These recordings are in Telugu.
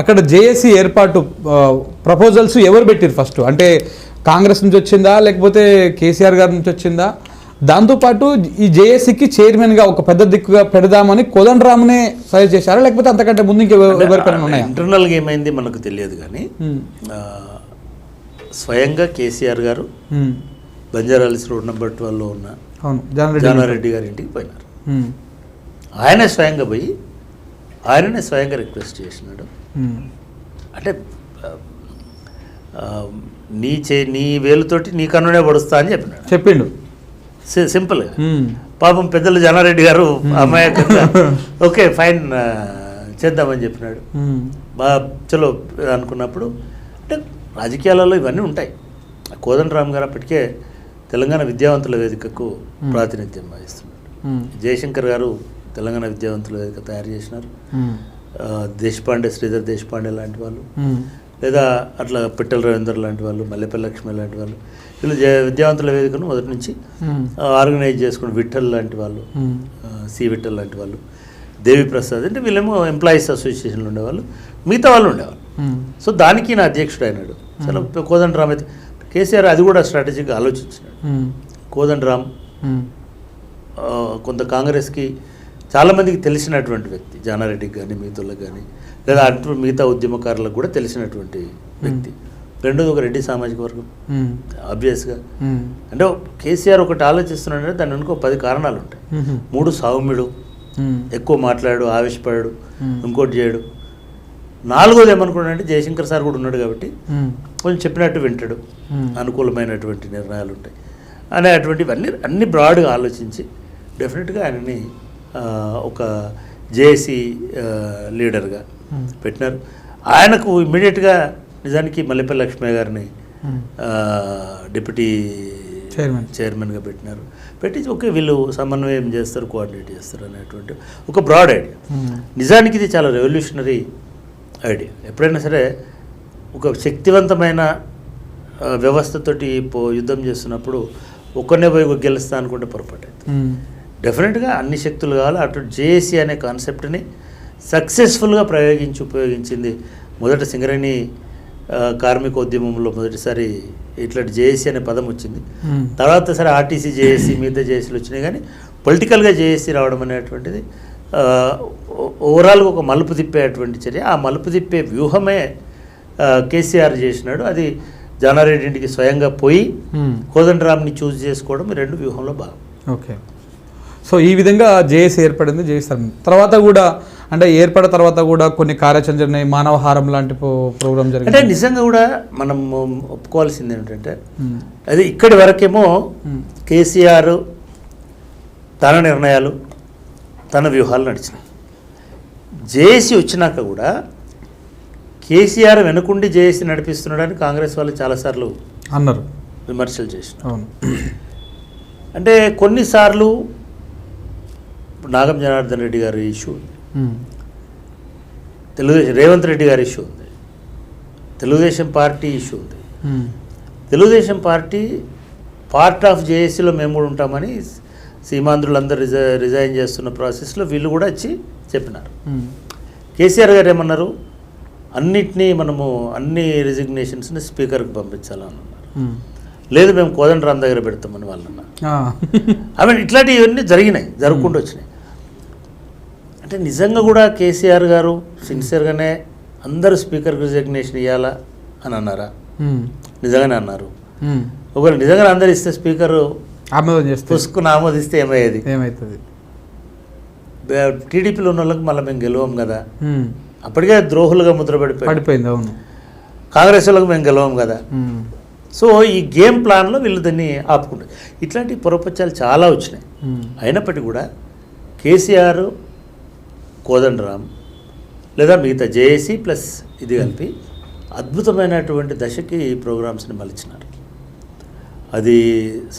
అక్కడ జేఏసీ ఏర్పాటు ప్రపోజల్స్ ఎవరు పెట్టారు ఫస్ట్ అంటే కాంగ్రెస్ నుంచి వచ్చిందా లేకపోతే కేసీఆర్ గారి నుంచి వచ్చిందా? దాంతోపాటు ఈ జేఏసీకి చైర్మన్గా ఒక పెద్ద దిక్కుగా పెడదామని కోదండరామ్నే సజెస్ట్ చేశారా? లేకపోతే అంతకంటే ముందు ఇంకా ఎవరికైనా ఉన్నాయా? ఇంటర్నల్గా ఏమైంది మనకు తెలియదు కానీ స్వయంగా కేసీఆర్ గారు బంజారాలిస్ రోడ్ నెంబర్ ట్వెల్వ్లో ఉన్న అవును జానారెడ్డి గారి ఇంటికి పోయినారు. ఆయనే స్వయంగా పోయి ఆయననే స్వయంగా రిక్వెస్ట్ చేసినాడు. ఉమ్, అంటే నీ చే నీ వేలుతోటి నీ కన్నునే పడుస్తా అని చెప్పినాడు. చెప్పిండు. సి- సింపుల్గా ఉమ్, పాపం పెద్దలు జానారెడ్డి గారు అమాయకంగా ఓకే ఫైన్ చేద్దామని చెప్పినాడు. బాగా చలో అనుకున్నప్పుడు అంటే రాజకీయాలలో ఇవన్నీ ఉంటాయి. కోదండరామ్ గారు అప్పటికే తెలంగాణ విద్యావంతుల వేదికకు ప్రాతినిధ్యం వహిస్తున్నాడు. జయశంకర్ గారు తెలంగాణ విద్యావంతుల వేదిక తయారు చేసినారు దేశపాండే శ్రీధర్ దేశపాండే లాంటి వాళ్ళు లేదా అట్లా పిట్టల రవీందర్ లాంటి వాళ్ళు మల్లెపల్లి లక్ష్మి లాంటి వాళ్ళు వీళ్ళు విద్యావంతుల వేదికను మొదటి నుంచి ఆర్గనైజ్ చేసుకుని విఠల్ లాంటి వాళ్ళు సి విఠల్ లాంటి వాళ్ళు దేవి ప్రసాద్ అంటే వీళ్ళేమో ఎంప్లాయీస్ అసోసియేషన్లో ఉండేవాళ్ళు మిగతా వాళ్ళు ఉండేవాళ్ళు. సో దానికి నా అధ్యక్షుడు అయినాడు చాలా కోదండరామ్ అయితే కేసీఆర్ అది కూడా స్ట్రాటజీగా ఆలోచించినాడు. ఉమ్, కోదండరామ్ కొంత కాంగ్రెస్కి చాలామందికి తెలిసినటువంటి వ్యక్తి జానారెడ్డికి కానీ మిగతాలకు కానీ లేదా అటు మిగతా ఉద్యమకారులకు కూడా తెలిసినటువంటి వ్యక్తి. రెండోది ఒక రెడ్డి సామాజిక వర్గం. ఆబ్వియస్గా అంటే కేసీఆర్ ఒకటి ఆలోచిస్తున్నాడంటే దాని వెనుక పది కారణాలు ఉంటాయి. మూడు సౌమ్యుడు ఎక్కువ మాట్లాడు ఆవేశపడాడు. ఇంకోటి చేయడు. నాలుగోది ఏమనుకున్నాడంటే జయశంకర్ సార్ కూడా ఉన్నాడు కాబట్టి కొంచెం చెప్పినట్టు వింటాడు. అనుకూలమైనటువంటి నిర్ణయాలు ఉంటాయి. అనే అటువంటివన్నీ అన్ని బ్రాడ్గా ఆలోచించి డెఫినెట్గా ఆయనని ఒక జేఏసీ లీడర్గా. పెట్టినారు. ఆయనకు ఇమ్మీడియట్గా నిజానికి మల్లెపల్లి లక్ష్మయ్య గారిని డిప్యూటీ చైర్మన్. చైర్మన్గా పెట్టినారు. పెట్టి ఓకే వీళ్ళు సమన్వయం చేస్తారు కోఆర్డినేట్ చేస్తారు అనేటువంటి ఒక బ్రాడ్ ఐడియా. నిజానికి ఇది చాలా రెవల్యూషనరీ ఐడియా. ఎప్పుడైనా సరే ఒక శక్తివంతమైన వ్యవస్థతోటి పో యుద్ధం చేస్తున్నప్పుడు ఒక్కనే పోయి గెలుస్తా అనుకుంటే పొరపాటు అవుతుంది డెఫినెట్గా అన్ని శక్తులు కావాలి. అటు జేఏసీ అనే కాన్సెప్ట్ని సక్సెస్ఫుల్గా ప్రయోగించి ఉపయోగించింది. మొదట సింగరేణి కార్మిక ఉద్యమంలో మొదటిసారి ఇట్లాంటి జేఏసీ అనే పదం వచ్చింది. తర్వాత సరే ఆర్టీసీ జేఏసీ మిగతా జేఏసీలు వచ్చినాయి. కానీ పొలిటికల్గా జేఏసీ రావడం అనేటువంటిది ఓవరాల్గా ఒక మలుపు తిప్పేటువంటి చర్య. ఆ మలుపు తిప్పే వ్యూహమే కేసీఆర్ చేసినాడు. అది జానారెడ్డి ఇంటికి స్వయంగా పోయి కోదండరామ్ని చూస్ చేసుకోవడం రెండు వ్యూహంలో భాగం. ఓకే. సో ఈ విధంగా జేఏసీ ఏర్పడింది జేఎస్ఆర్ తర్వాత కూడా అంటే ఏర్పడిన తర్వాత కూడా కొన్ని కార్యాచరణ జరిగినాయి మానవహారం లాంటి ప్రోగ్రామ్ అంటే జరిగింది నిజంగా కూడా మనం ఒప్పుకోవాల్సింది ఏమిటంటే ఉమ్, అది ఇక్కడి వరకేమో కేసీఆర్ తన నిర్ణయాలు తన వ్యూహాలు నడిచినాయి. జేఏసీ వచ్చినాక కూడా కేసీఆర్ వెనుకుండి జేఏసీ నడిపిస్తున్నాడని కాంగ్రెస్ వాళ్ళు చాలాసార్లు అన్నారు. విమర్శలు అవును. అంటే కొన్నిసార్లు ఇప్పుడు నాగం జనార్దన్ రెడ్డి గారి ఇష్యూ ఉంది. తెలుగుదేశం రేవంత్ రెడ్డి గారి ఇష్యూ ఉంది. తెలుగుదేశం పార్టీ ఇష్యూ ఉంది. తెలుగుదేశం పార్టీ పార్ట్ ఆఫ్ జేఏసీలో మేము కూడా ఉంటామని సీమాంధ్రులందరూ రిజై రిజైన్ చేస్తున్న ప్రాసెస్లో వీళ్ళు కూడా వచ్చి చెప్పినారు. కేసీఆర్ గారు ఏమన్నారు? అన్నిటినీ మనము అన్ని రిజిగ్నేషన్స్ని స్పీకర్కి పంపించాలని అన్నారు. లేదు మేము కోదండరామ్ దగ్గర పెడతామని వాళ్ళు అన్నారు ఆ, ఐ మీన్ ఇట్లాంటివన్నీ జరిగినాయి జరుగుకుంటూ వచ్చినాయి. అంటే నిజంగా కూడా కేసీఆర్ గారు సిన్సియర్గానే అందరూ స్పీకర్కి రిజిగ్నేషన్ ఇవ్వాలా అని అన్నారా? నిజంగానే అన్నారు. ఒకవేళ నిజంగా అందరు ఇస్తే స్పీకరు ఆమోదం చేస్తే. పుసుకుని ఆమోదిస్తే ఏమయ్యేది? ఏమవుతుంది? టీడీపీలో ఉన్న వాళ్ళకి మళ్ళీ మేము గెలవం కదా. అప్పటికే ద్రోహులుగా ముద్రపడిపోయి పడిపోయింది అవును. కాంగ్రెస్ వాళ్ళకి మేము గెలవం కదా. సో ఈ గేమ్ ప్లాన్లో వీళ్ళు దాన్ని ఆపుకుంటారు. ఇట్లాంటి పొరపచ్చాలు చాలా వచ్చినాయి. అయినప్పటికీ కూడా కేసీఆర్ కోదండరామ్ లేదా మిగతా జేఏసీ ప్లస్ ఇది కలిపి అద్భుతమైనటువంటి దశకి ఈ ప్రోగ్రామ్స్ని మలిచినారు. అది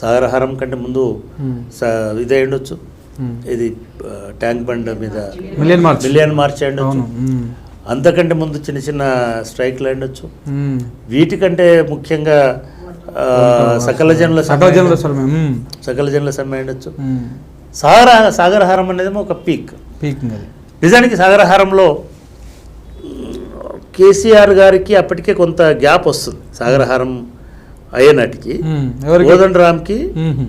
సాగరహారం కంటే ముందు ఇదే ఉండొచ్చు. ఉమ్. ఇది ట్యాంక్ బండ్ మీద million march. Million march um, అంతకంటే ముందు చిన్న చిన్న స్ట్రైక్లు ఉమ్. వీటికంటే ముఖ్యంగా సకల జనుల సకల జనుల సకల జనుల సమ్మె ఉండొచ్చు. ఉమ్. సాగర సాగరహారం అనేది ఒక పీక్. అది నిజానికి సాగరహారంలో కేసీఆర్ గారికి అప్పటికే కొంత గ్యాప్ వస్తుంది సాగరహారం అయ్యే నాటికి మ్మ్. ఎవరికి కోదండ రామ్కి.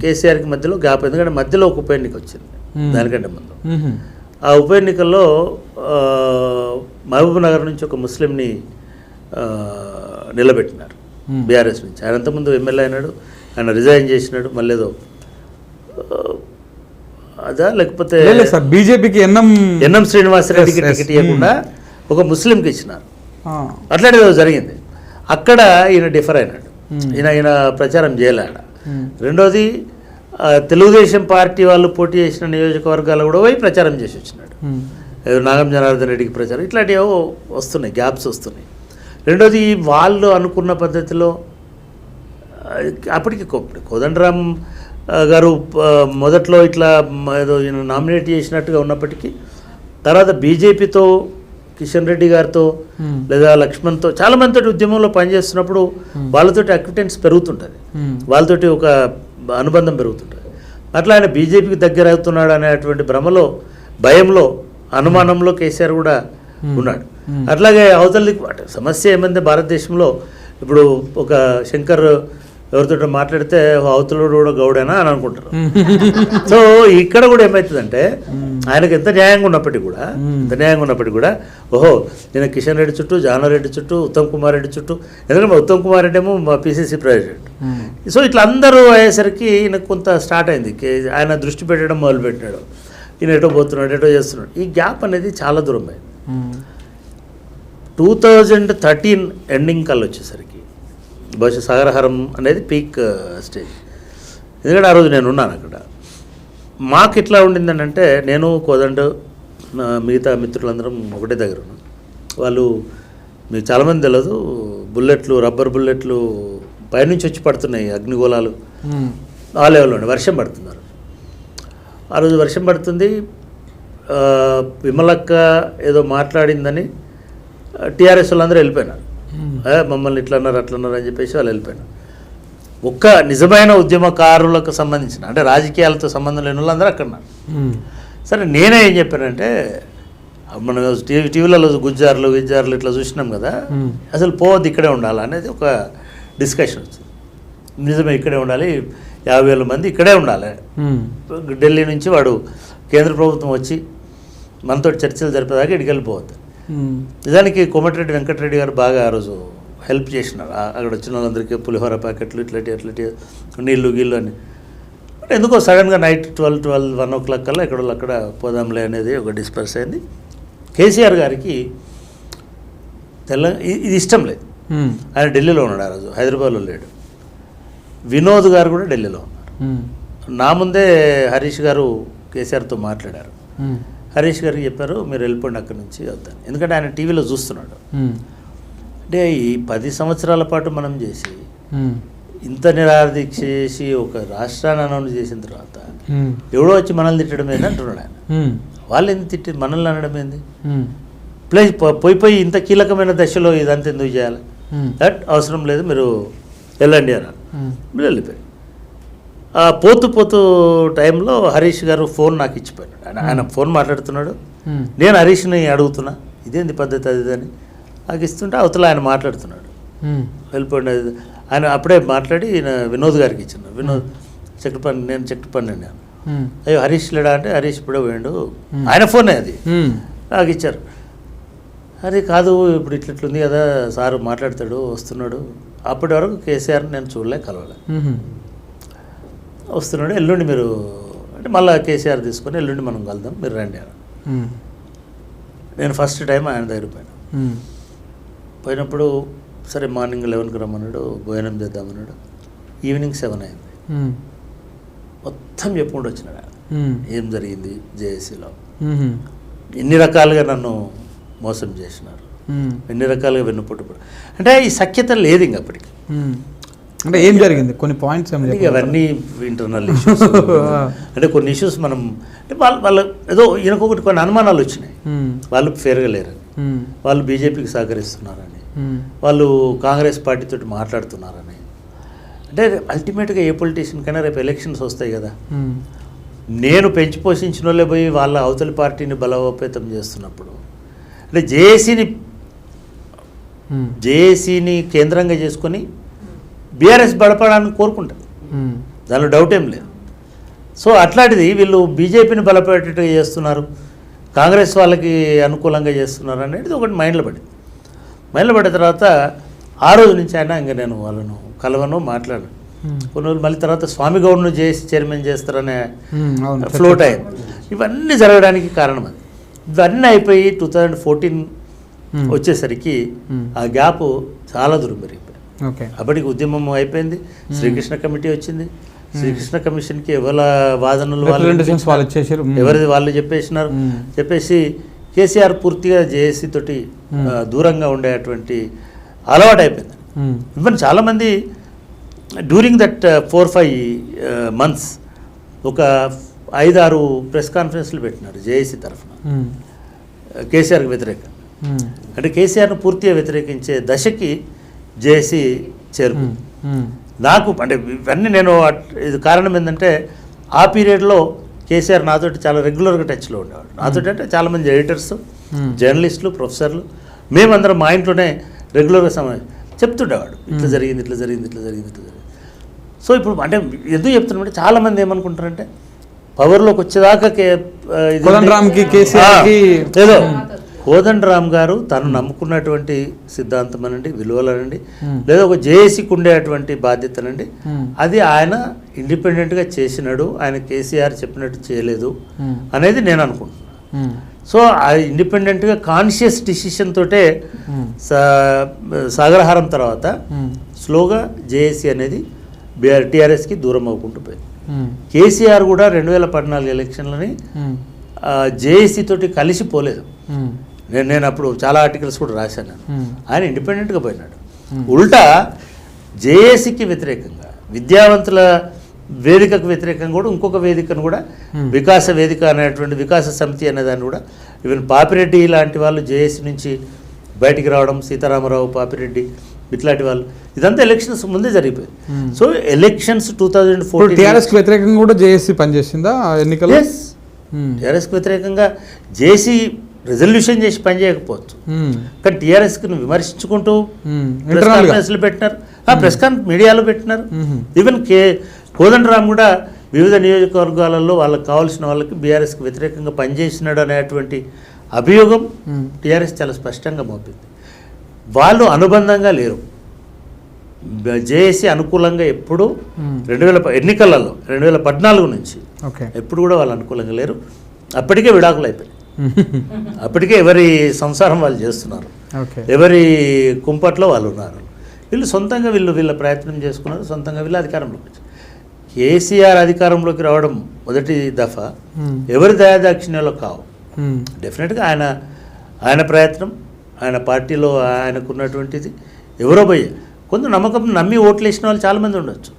కేసీఆర్కి మధ్యలో గ్యాప్ ఎందుకంటే మధ్యలో ఒక ఉప ఎన్నిక వచ్చింది. దానికంటే ముందు. ఆ ఉప ఎన్నికల్లో మహబూబ్ నగర్ నుంచి ఒక ముస్లింని నిలబెట్టినారు. బీఆర్ఎస్ నుంచి ఆయన అంతకుముందు ఎమ్మెల్యే అయినాడు ఆయన రిజైన్ చేసినాడు మళ్ళీ ఏదో అదా? లేకపోతే సార్ బీజేపీకి ఎన్నం ఎన్ఎం శ్రీనివాసరెడ్డికి. టికెట్ ఇవ్వకుండా ఒక ముస్లింకి ఇచ్చినారు. అట్లాంటిది జరిగింది. అక్కడ ఈయన డిఫర్ అయినాడు. ఈయన ఈయన ప్రచారం చేయలే ఆడ. మ్మ్. రెండోది తెలుగుదేశం పార్టీ వాళ్ళు పోటీ చేసిన నియోజకవర్గాలు కూడా పోయి ప్రచారం చేసి వచ్చినాడు. నాగం జనార్దన్ రెడ్డికి ప్రచారం. ఇట్లాంటివి వస్తున్నాయి గ్యాప్స్ వస్తున్నాయి. రెండోది వాళ్ళు అనుకున్న పద్ధతిలో అప్పటికి కోదండరామ్ గారు మొదట్లో ఇట్లా ఏదో ఈయన నామినేట్ చేసినట్టుగా ఉన్నప్పటికీ తర్వాత బీజేపీతో కిషన్ రెడ్డి గారితో. లేదా లక్ష్మణ్తో చాలా మందితో ఉద్యమంలో పనిచేస్తున్నప్పుడు వాళ్ళతోటి అక్విటెన్స్ పెరుగుతుంటుంది. వాళ్ళతోటి ఒక అనుబంధం పెరుగుతుంటుంది. అట్లా ఆయన బీజేపీకి దగ్గర అవుతున్నాడు అనేటువంటి భ్రమలో భయంలో అనుమానంలో కేసీఆర్ కూడా ఉన్నాడు. అట్లాగే అవతల దిక్కు- అంటే సమస్య ఏమైంది? భారతదేశంలో ఇప్పుడు ఒక శంకర్ ఎవరితో మాట్లాడితే అవతలుడు కూడా గౌడేనా అని అనుకుంటారు. సో ఇక్కడ కూడా ఏమవుతుందంటే ఆయనకు ఎంత న్యాయంగా ఉన్నప్పటికీ కూడా ఎంత న్యాయంగా ఉన్నప్పటికీ కూడా ఓహో నేను కిషన్ రెడ్డి చుట్టూ జానారెడ్డి చుట్టూ ఉత్తమ్ కుమార్ రెడ్డి చుట్టూ ఎందుకంటే మా ఉత్తమ్ కుమార్ రెడ్డి ఏమో మా పిసిసి ప్రెసిడెంట్. సో ఇట్లా అందరూ అయ్యేసరికి ఈయనకు కొంత స్టార్ట్ అయింది. ఆయన దృష్టి పెట్టడం మొదలుపెట్టాడు. ఈయన ఎటో పోతున్నాడు ఎటో చేస్తున్నాడు. ఈ గ్యాప్ అనేది చాలా దూరం అయింది. టూ థౌజండ్ థర్టీన్ ఎండింగ్ కల్లా వచ్చేసరికి బహుశా సాగరహారం అనేది పీక్ స్టేజ్. ఎందుకంటే ఆ రోజు నేను ఉన్నాను అక్కడ. మాకు ఎట్లా ఉండిందని అంటే నేను కోదండ మిగతా మిత్రులందరం ఒకటే దగ్గర ఉన్నాం. వాళ్ళు మీకు చాలామంది తెలియదు బుల్లెట్లు రబ్బర్ బుల్లెట్లు పైనుంచి వచ్చి పడుతున్నాయి అగ్నిగోళాలు. ఆ లెవెల్లోనే వర్షం పడుతున్నారు. ఆ రోజు వర్షం పడుతుంది విమలక్క ఏదో మాట్లాడిందని టీఆర్ఎస్ వాళ్ళందరూ వెళ్ళిపోయినారు. మమ్మల్ని ఇట్లా అన్నారు అట్లా అన్నారు అని చెప్పేసి వాళ్ళు వెళ్ళిపోయినారు ఒక్క నిజమైన ఉద్యమకారులకు సంబంధించిన అంటే రాజకీయాలతో సంబంధం లేని వాళ్ళందరూ అక్కడ. సరే నేనే ఏం చెప్పానంటే మనం టీవీ టీవీలలో గుజ్జార్లు గిజ్జార్లు ఇట్లా చూసినాం కదా. అసలు పోవద్దు ఇక్కడే ఉండాలి అనేది ఒక డిస్కషన్ వచ్చింది నిజమే ఇక్కడే ఉండాలి యాభై వేల మంది ఇక్కడే ఉండాలి. ఢిల్లీ నుంచి వాడు కేంద్ర ప్రభుత్వం వచ్చి మనతో చర్చలు జరిపేదాకా ఇక్కడికి వెళ్ళిపోవద్దు. నిజానికి కోమటిరెడ్డి వెంకటరెడ్డి గారు బాగా ఆ రోజు హెల్ప్ చేసినారు. అక్కడ వచ్చిన వాళ్ళందరికీ పులిహోర ప్యాకెట్లు ఇట్లాంటి అట్లాంటి నీళ్ళు గీళ్ళు అని ఎందుకో సడన్గా night twelve twelve one o'clock కల్లా ఎక్కడో అక్కడ పోదాంలే అనేది ఒక డిస్పర్స్ అయింది. కేసీఆర్ గారికి తెల్ల ఇది ఇష్టం లేదు. ఆయన ఢిల్లీలో ఉన్నాడు ఆ రోజు. హైదరాబాద్లో లేడు. వినోద్ గారు కూడా ఢిల్లీలో ఉన్నారు. నా ముందే హరీష్ గారు కేసీఆర్తో మాట్లాడారు. హరీష్ గారికి చెప్పారు మీరు వెళ్ళిపోండి అక్కడి నుంచి వద్దని ఎందుకంటే ఆయన టీవీలో చూస్తున్నాడు. అంటే ఈ పది సంవత్సరాల పాటు మనం చేసి. ఇంత నిరాదీక్ష చేసి ఒక రాష్ట్రాన్ని అనౌన్స్ చేసిన తర్వాత. ఎవడో వచ్చి మనల్ని తిట్టడం ఏంది అంటున్నాడు ఆయన. వాళ్ళు ఎందుకు తిట్టి మనల్ని అనడం ఏంది. ప్లస్ పోయి పోయి ఇంత కీలకమైన దశలో ఇదంతా ఎందుకు చేయాలి. దట్ అవసరం లేదు మీరు వెళ్ళండి అన్నారు. మీరు వెళ్ళిపోయారు పోతూ పోతూ టైంలో హరీష్ గారు ఫోన్ నాకు ఇచ్చిపోయాడు ఆయన ఆయన ఫోన్ మాట్లాడుతున్నాడు. నేను హరీష్ని అడుగుతున్నా ఇదేంది పద్ధతి అది అని. నాకు ఇస్తుంటే అవతల ఆయన మాట్లాడుతున్నాడు. ఇది. ఆయన అప్పుడే మాట్లాడి వినోద్ గారికి ఇచ్చిన వినోద్ చక్రపండి నేను చక్రపండి నేను. అయ్యో హరీష్ లేడా అంటే హరీష్ ఇప్పుడే పోయిండు. ఆయన ఫోనే అది. నాకు ఇచ్చారు. అరే కాదు ఇప్పుడు ఇట్లా ఇట్లుంది కదా సారు మాట్లాడతాడు వస్తున్నాడు. అప్పటి వరకు కేసీఆర్ నేను చూడలే కలవలే. వస్తున్నాడు ఎల్లుండి మీరు అంటే మళ్ళీ కేసీఆర్ తీసుకొని ఎల్లుండి మనం కలుద్దాం మీరు రండి. మ్మ్. నేను ఫస్ట్ టైం ఆయన దగ్గర పోయాను. పోయినప్పుడు సరే మార్నింగ్ లెవెన్కి రమ్మన్నాడు భోజనం చేద్దామన్నాడు ఈవినింగ్ సెవెన్ అయింది. మొత్తం చెప్పుకుంటూ వచ్చినాడు. ఏం జరిగింది జేఏసీలో. ఎన్ని రకాలుగా నన్ను మోసం చేసినారు. ఎన్ని రకాలుగా వెన్నుపోటు అంటే ఈ సఖ్యత లేదు ఇంక అప్పటికి మ్మ్. అంటే ఏం జరిగింది? కొన్ని పాయింట్స్ అవన్నీ ఇంటర్నల్ ఇష్యూస్ అంటే కొన్ని ఇష్యూస్ మనం అంటే వాళ్ళు వాళ్ళ ఏదో ఈయనకొకటి కొన్ని అనుమానాలు వచ్చినాయి. వాళ్ళు ఫేర్గా లేరని వాళ్ళు బీజేపీకి సహకరిస్తున్నారని. వాళ్ళు కాంగ్రెస్ పార్టీతో మాట్లాడుతున్నారని. అంటే అల్టిమేట్గా ఏ పొలిటీషియన్ కైనా రేపు ఎలక్షన్స్ వస్తాయి కదా. నేను పెంచి పోషించిన వాళ్ళే పోయి వాళ్ళ అవతలి పార్టీని బలోపేతం చేస్తున్నప్పుడు. అంటే జేఏసీని మ్మ్. జేఏసీని కేంద్రంగా చేసుకొని బీఆర్ఎస్ బలపడాలని కోరుకుంటారు. దానిలో డౌట్ ఏం లేదు సో అట్లాంటిది వీళ్ళు బీజేపీని బలపడేటట్టుగా చేస్తున్నారు కాంగ్రెస్ వాళ్ళకి అనుకూలంగా చేస్తున్నారు అనేది ఒకటి మైండ్లో పడింది మైండ్లో పడిన తర్వాత ఆ రోజు నుంచి అయినా ఇంకా నేను వాళ్ళను కలవను మాట్లాడను. కొన్ని రోజులు మళ్ళీ తర్వాత స్వామి గౌడ్ను చేసి చైర్మన్ చేస్తారనే ఫ్లోట్ అయ్యింది ఇవన్నీ జరగడానికి కారణం అది ఇవన్నీ అయిపోయి టూ థౌజండ్ ఫోర్టీన్. వచ్చేసరికి. ఆ గ్యాప్ చాలా దూరం పెరిగిపోయింది ఓకే అప్పటికి ఉద్యమం అయిపోయింది. శ్రీకృష్ణ కమిటీ వచ్చింది. శ్రీకృష్ణ కమిషన్కి ఎవరి వాదనలు వాళ్ళు. ఎవరిది వాళ్ళు చెప్పేసినారు. చెప్పేసి కేసీఆర్ పూర్తిగా జేఏసీ తోటి దూరంగా ఉండేటువంటి అలవాటు అయిపోయింది. ఈవెన్ చాలామంది during that four five months ఒక ఐదారు ప్రెస్ కాన్ఫరెన్స్లు పెట్టినారు జేఏసీ తరఫున. కేసీఆర్కి వ్యతిరేకంగా. అంటే కేసీఆర్ను పూర్తిగా వ్యతిరేకించే దశకి మ్మ్. మ్మ్. నాకు అంటే ఇవన్నీ నేను ఇది కారణం ఏంటంటే ఆ పీరియడ్లో కేసీఆర్ నాతోటి చాలా రెగ్యులర్గా టచ్లో ఉండేవాడు నాతోటి అంటే చాలామంది ఎడిటర్స్. జర్నలిస్టులు ప్రొఫెసర్లు మేమందరం మా ఇంట్లోనే రెగ్యులర్గా సమయం చెప్తుండేవాడు ఇట్లా జరిగింది ఇట్లా జరిగింది ఇట్లా జరిగింది ఇట్లా జరిగింది సో ఇప్పుడు అంటే ఎందుకు చెప్తున్నామంటే చాలామంది ఏమనుకుంటారంటే పవర్లోకి వచ్చేదాకా ఏదో కోదండరామ్ గారు తను నమ్ముకున్నటువంటి సిద్ధాంతం అనండి విలువలనండి. లేదా ఒక జేఏసీకి ఉండేటువంటి బాధ్యతనండి. అది ఆయన ఇండిపెండెంట్గా చేసినాడు ఆయన కేసీఆర్ చెప్పినట్టు చేయలేదు. అనేది నేను అనుకుంటున్నాను. సో ఆ ఇండిపెండెంట్గా కాన్షియస్ డిసిషన్ తోటే సాగరహారం తర్వాత. స్లోగా జేఏసీ అనేది బీఆర్ టీఆర్ఎస్కి దూరం అవ్వకుంటూ పోయింది. కేసీఆర్ కూడా రెండు వేల పద్నాలుగు ఎలక్షన్లని. జేఏసీ తోటి కలిసి పోలేదు మ్మ్. నేను నేను అప్పుడు చాలా ఆర్టికల్స్ కూడా రాశాను. ఆయన ఇండిపెండెంట్గా పోయినాడు. ఉల్టా జేఏసీకి వ్యతిరేకంగా విద్యావంతుల వేదికకు వ్యతిరేకంగా కూడా ఇంకొక వేదికను కూడా. వికాస వేదిక అనేటువంటి వికాస సమితి అనే దాన్ని కూడా ఈవెన్ పాపిరెడ్డి లాంటి వాళ్ళు జేఏసీ నుంచి బయటికి రావడం సీతారామరావు పాపిరెడ్డి ఇట్లాంటి వాళ్ళు ఇదంతా ఎలక్షన్స్ ముందే జరిగిపోయింది. So elections two thousand fourteen టీఆర్ఎస్కి వ్యతిరేకంగా కూడా జేఏసీ పనిచేసిందా మ్మ్. టీఆర్ఎస్కి వ్యతిరేకంగా జేసీ రెజల్యూషన్ చేసి పనిచేయకపోవచ్చు మ్మ్. కానీ టీఆర్ఎస్కి విమర్శించుకుంటూ. ప్రెస్ ఇంటర్నల్గా కాన్ఫరెన్స్లు పెట్టినారు ఆ ప్రెస్ కాన్ మీడియాలో పెట్టినారు. ఈవెన్ కే కోదండరామ్ కూడా వివిధ నియోజకవర్గాలలో వాళ్ళకి కావాల్సిన వాళ్ళకి బీఆర్ఎస్కి వ్యతిరేకంగా పనిచేసినాడు అనేటువంటి అభియోగం. టీఆర్ఎస్ చాలా స్పష్టంగా మోపింది వాళ్ళు అనుబంధంగా లేరు జేఏసీ అనుకూలంగా ఎప్పుడు. రెండు వేల ఎన్నికలలో రెండు వేల పద్నాలుగు నుంచి ఓకే ఎప్పుడు కూడా వాళ్ళు అనుకూలంగా లేరు అప్పటికే విడాకులు అయిపోయాయి అప్పటికే ఎవరి సంసారం వాళ్ళు చేస్తున్నారు. ఎవరి కుంపట్లో వాళ్ళు ఉన్నారు. వీళ్ళు సొంతంగా వీళ్ళు వీళ్ళ ప్రయత్నం చేసుకున్నారు సొంతంగా వీళ్ళు అధికారంలోకి వచ్చారు. కేసీఆర్ అధికారంలోకి రావడం మొదటి దఫా. ఎవరి దయాదాక్షిణ్యంలో కావు. డెఫినెట్గా ఆయన ఆయన ప్రయత్నం ఆయన పార్టీలో ఆయనకున్నటువంటిది. ఎవరో పోయి కొంత నమ్మకం నమ్మి ఓట్లు వేసిన వాళ్ళు చాలామంది ఉండొచ్చు.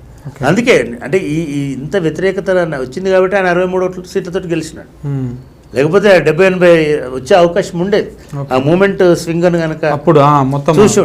అందుకే అంటే ఈ ఇంత వ్యతిరేకత వచ్చింది కాబట్టి ఆయన అరవై మూడు ఓట్ల సీట్లతో గెలిచినాడు. లేకపోతే డెబ్బై ఎనభై వచ్చే అవకాశం ఉండేది. ఆ మూమెంట్ స్వింగ్ అని కనుక అప్పుడు మొత్తం చూసి